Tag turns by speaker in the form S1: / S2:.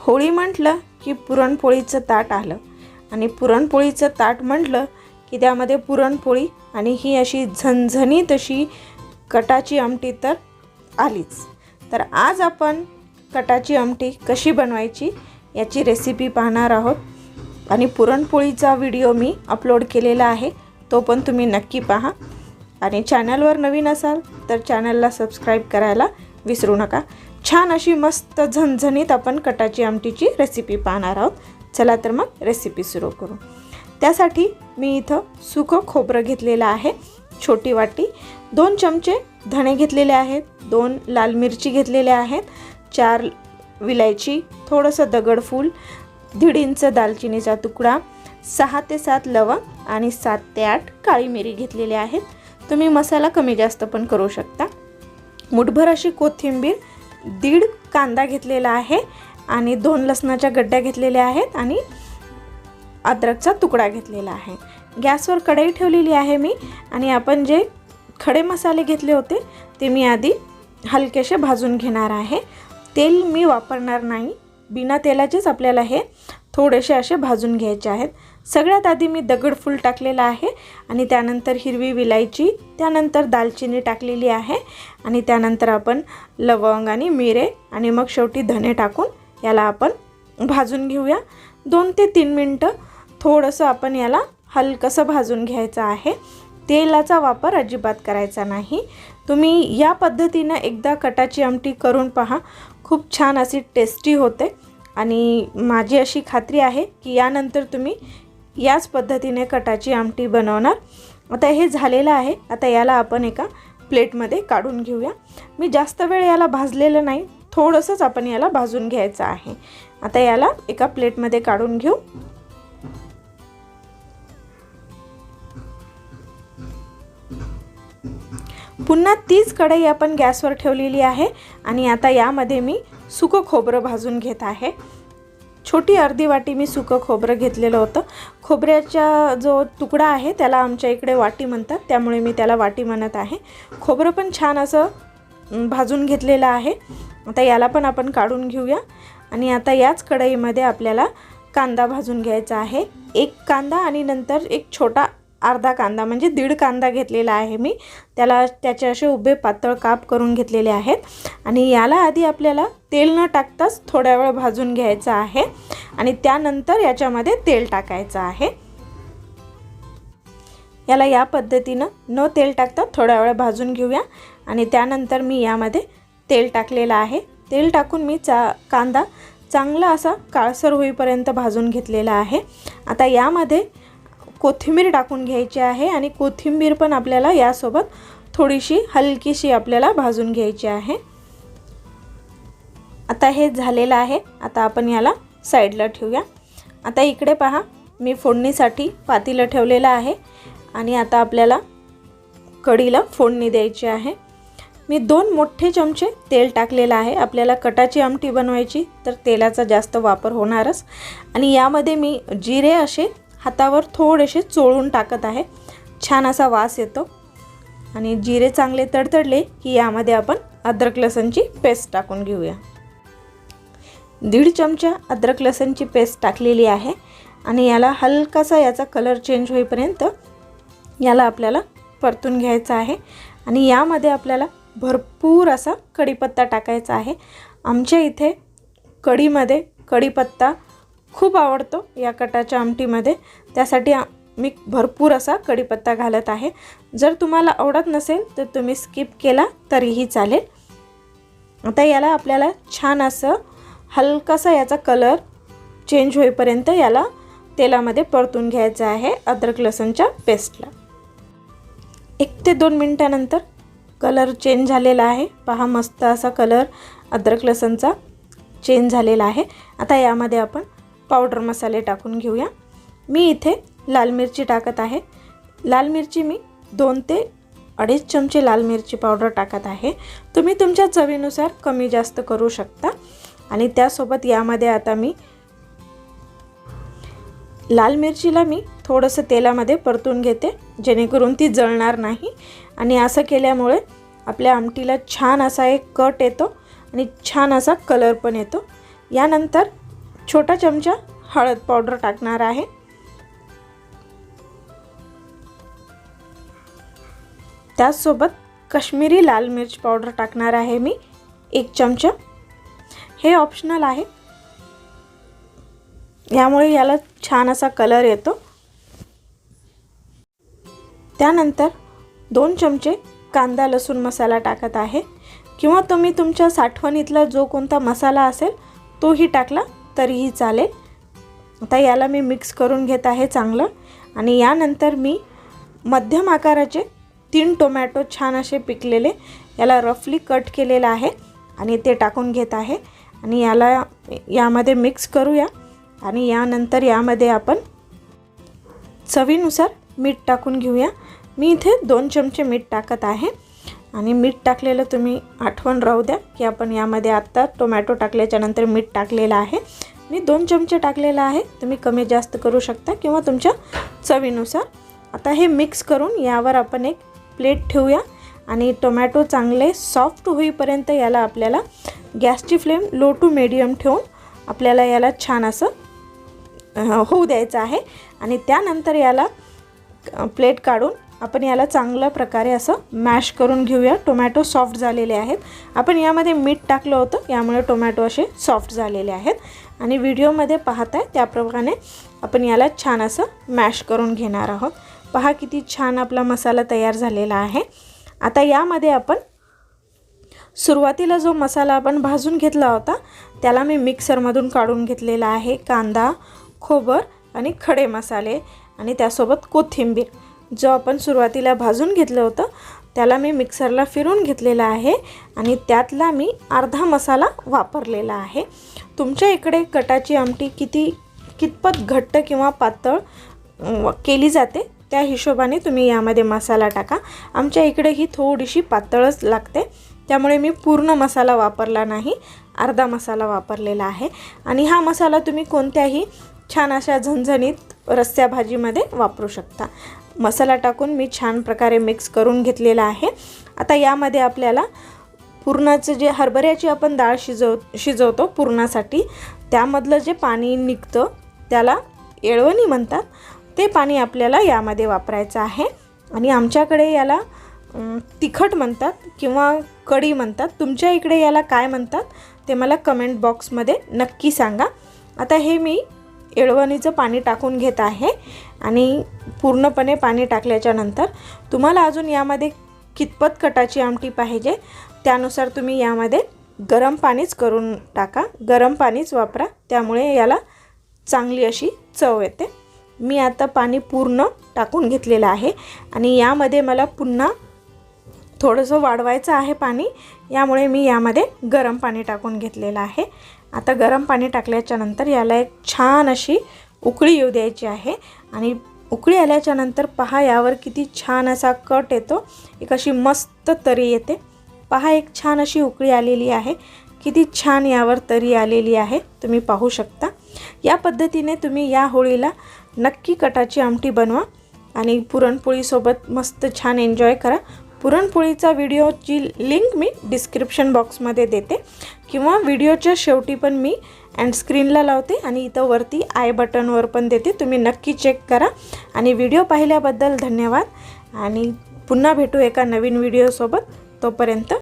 S1: होळी म्हटलं की पुरणपोळीचं ताट आलं. आणि पुरणपोळीचं ताट म्हटलं की त्यामध्ये पुरणपोळी आणि ही अशी झणझणीत अशी कटाची आमटी तर आलीच. तर आज आपण कटाची आमटी कशी बनवायची याची रेसिपी पाहणार आहोत. आणि पुरणपोळीचा व्हिडिओ मी अपलोड केलेला आहे तो पण तुम्ही नक्की पहा. आणि चॅनलवर नवीन असाल तर चॅनलला सबस्क्राईब करायला विसरू नका. छान अशी मस्त झणझणीत आपण कटाची आमटीची रेसिपी पाहणार आहोत. चला तर मग रेसिपी सुरू करू. त्यासाठी मी इथं सुकं खोबरं घेतलेलं आहे. छोटी वाटी दोन चमचे धणे घेतलेले आहेत दोन लाल मिरची घेतलेल्या आहेत चार विलायची थोडंसं दगडफूल दीड इंच दालचिनीचा तुकडा सहा ते सात लवंग आणि सात ते आठ काळी मिरी घेतलेली आहेत. तुम्ही मसाला कमी जास्त पण करू शकता. मुठभर अशी कोथिंबीर दीड कांदा घेतलेला आहे आणि दोन लसणाच्या गड्ड्या घेतलेल्या आहेत आणि अद्रकचा तुकडा घेतलेला आहे. गॅसवर कढई ठेवलेली आहे मी आणि आपण जे खडे मसाले घेतले होते ते मी आधी हलकेसे भाजून घेणार आहे. तेल मी वापरणार नाही. बिना तेलाचेच आपल्याला हे थोडेसे असे भाजून घ्यायचे आहेत. सगळ्यात आधी मी दगडफूल टाकलेला आहे आणि त्यानंतर हिरवी विलायची त्यानंतर दालचिनी टाकलेली आहे आणि त्यानंतर आपण लवंग आणि मिरे आणि मग शेवटी धने टाकून याला आपण भाजून घेऊया. दोन ते तीन मिनटं थोडंसं आपण याला हलकंसं भाजून घ्यायचं आहे. तेलाचा वापर अजिबात करायचा नाही. तुम्ही या पद्धतीनं एकदा कटाची आमटी करून पहा. खूप छान अशी टेस्टी होते आणि माझी अशी खात्री आहे की यानंतर तुम्ही याच पद्धतीने कटाची आमटी बनवणार. आता हे झालेलं आहे. आता याला आपण एका प्लेटमध्ये काढून घेऊया. मी जास्त वेळ याला भाजलेलं नाही. थोडंसंच आपण याला भाजून घ्यायचं आहे. आता याला एका प्लेटमध्ये काढून घेऊ. पुन्हा तीच कढई आपण गॅसवर ठेवलेली आहे. आणि आता यामध्ये मी सुकं खोबरं भाजून घेत आहे. छोटी अर्धी वाटी मी सुकं खोबरं घेतलेलं होतं. खोबऱ्याचा जो तुकडा आहे त्याला आमच्या इकडे वाटी म्हणतात त्यामुळे मी त्याला वाटी म्हणत आहे. खोबरं पण छान असं भाजून घेतलेलं आहे. आता याला पण आपण काढून घेऊया. आणि आता याच कढईमध्ये आपल्याला कांदा भाजून घ्यायचा आहे. एक कांदा आणि नंतर एक छोटा अर्धा कांदा म्हणजे दीड कांदा घेतलेला आहे मी. त्याला त्याचे असे उभे पातळ काप करून घेतलेले आहेत. आणि याला आधी आपल्याला तेल न टाकताच थोड्या वेळ भाजून घ्यायचं आहे. आणि त्यानंतर याच्यामध्ये तेल टाकायचं आहे. याला या पद्धतीनं न तेल टाकता थोड्या वेळ भाजून घेऊया. आणि त्यानंतर मी यामध्ये तेल टाकलेलं आहे. तेल टाकून मी चा कांदा चांगला असा काळसर होईपर्यंत भाजून घेतलेला आहे. आता यामध्ये कोथिंबीर टाकून घ्यायची आहे आणि कोथिंबीर पण आपल्याला यासोबत थोडीशी हलकीशी आपल्याला भाजून घ्यायची आहे. आता हे झालेलं आहे. आता आपण याला साईडला ठेवूया. आता इकडे पहा मी फोडणीसाठी पातीलं ठेवलेलं आहे आणि आता आपल्याला कढीला फोडणी द्यायची आहे. मी दोन मोठे चमचे तेल टाकलेलं आहे. आपल्याला कटाची आमटी बनवायची तर तेलाचा जास्त वापर होणारच. आणि यामध्ये मी जिरे असे हातावर थोडेसे चोळून टाकत आहे. छान असा वास येतो. आणि जिरे चांगले तडतडले की यामध्ये आपण अद्रक लसणची पेस्ट टाकून घेऊया. दीड चमचा अद्रक लसणची पेस्ट टाकलेली आहे. आणि याला हलकासा याचा कलर चेंज होईपर्यंत याला आपल्याला परतून घ्यायचा आहे. आणि यामध्ये आपल्याला भरपूर असा कढीपत्ता टाकायचा आहे. आमच्या इथे कढीमध्ये कढीपत्ता खूप आवडतो या कटाच्या आमटीमध्ये. त्यासाठी मी भरपूर असा कढीपत्ता घालत आहे. जर तुम्हाला आवडत नसेल तर तुम्ही स्किप केला तरीही चालेल. आता याला आपल्याला छान असं हलकासा याचा कलर चेंज होईपर्यंत याला तेलामध्ये परतून घ्यायचं आहे अद्रक लसणच्या पेस्टला. एक ते दोन मिनटानंतर कलर चेंज झालेला आहे. पहा मस्त असा कलर अद्रक लसणचा चेंज झालेला आहे. आता यामध्ये आपण पावडर मसाले टाकून घेऊया. मी इथे लाल मिरची टाकत आहे. लाल मिरची मी दोन ते अडीच चमचे लाल मिरची पावडर टाकत आहे. तुम्ही तुमच्या चवीनुसार कमी जास्त करू शकता. आणि त्यासोबत यामध्ये आता मी लाल मिरचीला मी थोडंसं तेलामध्ये परतून घेते जेणेकरून ती जळणार नाही. आणि असं केल्यामुळे आपल्या आमटीला छान असा एक कट येतो आणि छान असा कलर पण येतो. यानंतर छोटा चमचा हळद पावडर टाकणार आहे. त्याचसोबत कश्मीरी लाल मिर्च पावडर टाकणार आहे मी एक चमचा. हे ऑप्शनल आहे. यामुळे याला छान असा कलर येतो. त्यानंतर दोन चमचे कांदा लसूण मसाला टाकत आहे. किंवा तुम्ही तुमच्या साठवणीतला जो कोणता मसाला असेल तोही टाकला. तरीही चालेल. आता याला मी मिक्स करून घेत आहे चांगलं. आणि यानंतर मी मध्यम आकाराचे तीन टोमॅटो छान असे पिकलेले याला रफली कट केलेलं आहे आणि ते टाकून घेत आहे. आणि याला यामध्ये मिक्स करूया. आणि यानंतर यामध्ये आपण चवीनुसार मीठ टाकून घेऊया. मी इथे दोन चमचे मीठ टाकत आहे. आणि मीठ टाकलेलं तुम्ही आठवण राहू द्या की आपण यामध्ये आत्ता टोमॅटो टाकल्याच्यानंतर मीठ टाकलेलं आहे. मी दोन चमचे टाकलेलं आहे तुम्ही कमी जास्त करू शकता किंवा तुमच्या चवीनुसार. आता हे मिक्स करून यावर आपण एक प्लेट ठेवूया आणि टोमॅटो चांगले सॉफ्ट होईपर्यंत याला आपल्याला गॅसची फ्लेम लो टू मिडियम ठेवून आपल्याला याला छान असं होऊ द्यायचं आहे. आणि त्यानंतर याला प्लेट काढून आपण याला चांगल्या प्रकारे असं मॅश करून घेऊया. टोमॅटो सॉफ्ट झालेले आहेत. आपण यामध्ये मीठ टाकलं होतं. यामुळे टोमॅटो असे सॉफ्ट झालेले आहेत. आणि व्हिडिओमध्ये पाहत आहे त्याप्रमाणे आपण याला छान असं मॅश करून घेणार आहोत. पहा किती छान आपला मसाला तयार झालेला आहे. आता यामध्ये आपण सुरुवातीला जो मसाला आपण भाजून घेतला होता त्याला मी मिक्सरमधून काढून घेतलेला आहे. कांदा खोबर आणि खडे मसाले आणि त्यासोबत कोथिंबीर. जो आपण सुरुवातीला भाजून घेतलं होतं त्याला मी मिक्सरला फिरून घेतलेला आहे आणि त्यातला मी अर्धा मसाला वापरलेला आहे. तुमच्या इकडे कटाची आमटी किती कितपत घट्ट किंवा पातळ केली जाते त्या हिशोबाने तुम्ही यामध्ये मसाला टाका. आमच्या इकडे ही थोडीशी पातळच लागते त्यामुळे मी पूर्ण मसाला वापरला नाही अर्धा मसाला वापरलेला आहे. आणि हा मसाला तुम्ही कोणत्याही छान अशा झणझणीत रस्स्या भाजीमध्ये वापरू शकता. मसाला टाकून मी छान प्रकारे मिक्स करून घेतलेला आहे. आता यामध्ये आपल्याला पुरणाचं जे हरभऱ्याची आपण डाळ शिजव शिजवतो पुरणासाठी त्यामधलं जे पाणी निघतं त्याला येळवणी म्हणतात. ते पाणी आपल्याला यामध्ये वापरायचं आहे. आणि आमच्याकडे याला तिखट म्हणतात किंवा कढी म्हणतात. तुमच्या इकडे याला काय म्हणतात ते मला कमेंट बॉक्समध्ये नक्की सांगा. आता हे मी येळवणीचं पाणी टाकून घेत आहे आणि पूर्णपणे पाणी टाकल्याच्या नंतर तुम्हाला अजून यामध्ये कितपत कटाची आमटी पाहिजे त्यानुसार तुम्ही यामध्ये गरम पाणीच करून टाका. गरम पाणीच वापरा. त्यामुळे याला चांगली अशी चव येते. मी आता पाणी पूर्ण टाकून घेतलेलं आहे आणि यामध्ये मला पुन्हा थोडंसं वाढवायचं आहे पाणी. यामुळे मी यामध्ये गरम पाणी टाकून घेतलेलं आहे. आता गरम पाणी टाकल्याच्यानंतर याला एक छान अशी उकळी येऊ द्यायची आहे. आणि उकळी आल्याच्यानंतर पहा यावर किती छान असा कट येतो. एक अशी मस्त तरी येते. पहा एक छान अशी उकळी आलेली आहे. किती छान यावर तरी आलेली आहे. तुम्ही पाहू शकता. या पद्धतीने तुम्ही या होळीला नक्की कटाची आमटी बनवा आणि पुरणपोळीसोबत मस्त छान एन्जॉय करा. पुरणपोळीचा व्हिडिओची लिंक मी डिस्क्रिप्शन बॉक्समध्ये देते. किंवा व्हिडिओच्या शेवटी पण मी अँड स्क्रीनला लावते आणि इथं वरती आय बटनवर पण देते. तुम्ही नक्की चेक करा. आणि व्हिडिओ पाहिल्याबद्दल धन्यवाद. आणि पुन्हा भेटू एका नवीन व्हिडिओसोबत. तोपर्यंत